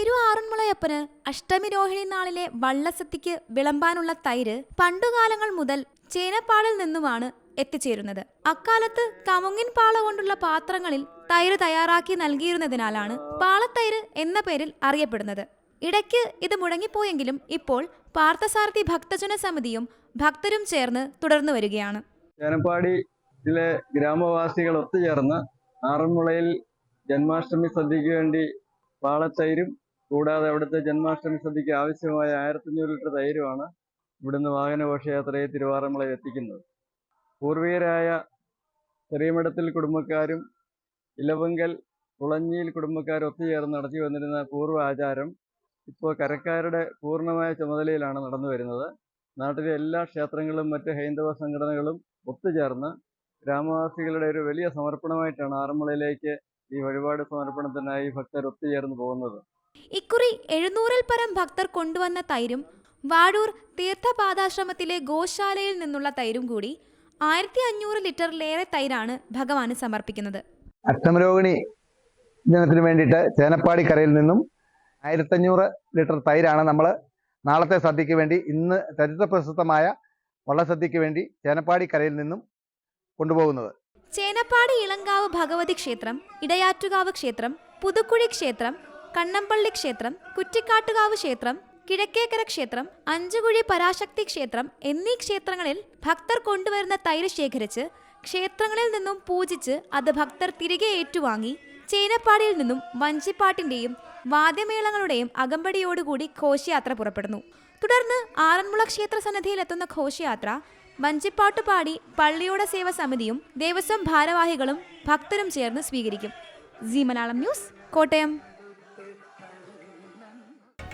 തിരു ആറന്മുളയപ്പന്. അഷ്ടമി രോഹിണി നാളിലെ വള്ളസത്തിക്ക് വിളമ്പാനുള്ള തൈര് പണ്ടുകാലങ്ങൾ മുതൽ ചേനപ്പാളിൽ നിന്നുമാണ് എത്തിച്ചേരുന്നത്. അക്കാലത്ത് കമുങ്ങിൻ പാള കൊണ്ടുള്ള പാത്രങ്ങളിൽ തൈര് തയ്യാറാക്കി നൽകിയിരുന്നതിനാലാണ് പാളത്തൈര് എന്ന പേരിൽ അറിയപ്പെടുന്നത്. ഇടയ്ക്ക് ഇത് മുടങ്ങിപ്പോയെങ്കിലും ഇപ്പോൾ പാർത്ഥസാരഥി ഭക്തജന സമിതിയും ഭക്തരും ചേർന്ന് തുടർന്നു വരികയാണ്. ചേനപ്പാടിയിലെ ഗ്രാമവാസികൾ ഒത്തുചേർന്ന് ആറന്മുളയിൽ ജന്മാഷ്ടമി സദ്യക്ക് വേണ്ടി പാളത്തൈരും കൂടാതെ അവിടുത്തെ ജന്മാഷ്ടമി സദ്യക്ക് ആവശ്യമായ ആയിരത്തഞ്ഞൂറ് ലിറ്റർ തൈരുമാണ് ഇവിടുന്ന് വാഹന ഘോഷയാത്രയെ തിരുവാറന്മുളയിൽ എത്തിക്കുന്നത്. പൂർവികരായ ചെറിയമഠത്തിൽ കുടുംബക്കാരും ഇലവങ്കൽ കുളഞ്ഞിയിൽ കുടുംബക്കാരും ഒത്തുചേർന്ന് നടത്തി വന്നിരുന്ന പൂർവ ആചാരം ഇപ്പോൾ കരക്കാരുടെ പൂർണമായ ചുമതലയിലാണ് നടന്നു വരുന്നത്. നാട്ടിലെ എല്ലാ ക്ഷേത്രങ്ങളും മറ്റ് ഹൈന്ദവ സംഘടനകളും ഒത്തുചേർന്ന് ഗ്രാമവാസികളുടെ ഒരു വലിയ സമർപ്പണമായിട്ടാണ് ആറന്മുളയിലേക്ക് ഈ വഴിപാട് സമർപ്പണത്തിനായി ഭക്തർ ഒത്തുചേർന്ന് പോകുന്നത്. ഇക്കുറി എഴുന്നൂറിൽ പരം ഭക്തർ കൊണ്ടുവന്ന തൈരും വാഴൂർ തീർത്ഥപാദാശ്രമത്തിലെ ഗോശാലയിൽ നിന്നുള്ള തൈരും കൂടി ആയിരത്തി അഞ്ഞൂറ് ലിറ്ററിലേറെ തൈരാണ് ഭഗവാന് സമർപ്പിക്കുന്നത്. അഷ്ടമരോഹിണി ദിനത്തിന് വേണ്ടിയിട്ട് ചേനപ്പാടി കരയിൽ നിന്നും ആയിരത്തഞ്ഞൂറ് ലിറ്റർ തൈരാണ് നമ്മൾ നാളത്തെ സദ്യക്ക് വേണ്ടി ഇന്ന് ചരിത്ര പ്രശസ്തമായ വള്ളസദ്യക്ക് വേണ്ടി ചേനപ്പാടി കരയിൽ നിന്നും കൊണ്ടുപോകുന്നത്. ചേനപ്പാടി ഇളങ്കാവ് ഭഗവതി ക്ഷേത്രം ഇടയാറ്റുകാവ് ക്ഷേത്രം പുതുക്കുഴി ക്ഷേത്രം കണ്ണമ്പള്ളി ക്ഷേത്രം കുറ്റിക്കാട്ടുകാവ് ക്ഷേത്രം കിഴക്കേക്കര ക്ഷേത്രം അഞ്ചുകുഴി പരാശക്തി ക്ഷേത്രം എന്നീ ക്ഷേത്രങ്ങളിൽ ഭക്തർ കൊണ്ടുവരുന്ന തൈര് ശേഖരിച്ച് ക്ഷേത്രങ്ങളിൽ നിന്നും പൂജിച്ച് അത് ഭക്തർ തിരികെ ഏറ്റുവാങ്ങി ചേനപ്പാടിയിൽ നിന്നും വഞ്ചിപ്പാട്ടിന്റെയും വാദ്യമേളങ്ങളുടെയും അകമ്പടിയോടുകൂടി ഘോഷയാത്ര പുറപ്പെടുന്നു. തുടർന്ന് ആറന്മുള ക്ഷേത്ര സന്നിധിയിലെത്തുന്ന ഘോഷയാത്ര വഞ്ചിപ്പാട്ട് പാടി പള്ളിയോട സേവ സമിതിയും ദേവസ്വം ഭാരവാഹികളും ഭക്തരും ചേർന്ന് സ്വീകരിക്കും. Zee Malayalam news Kottayam.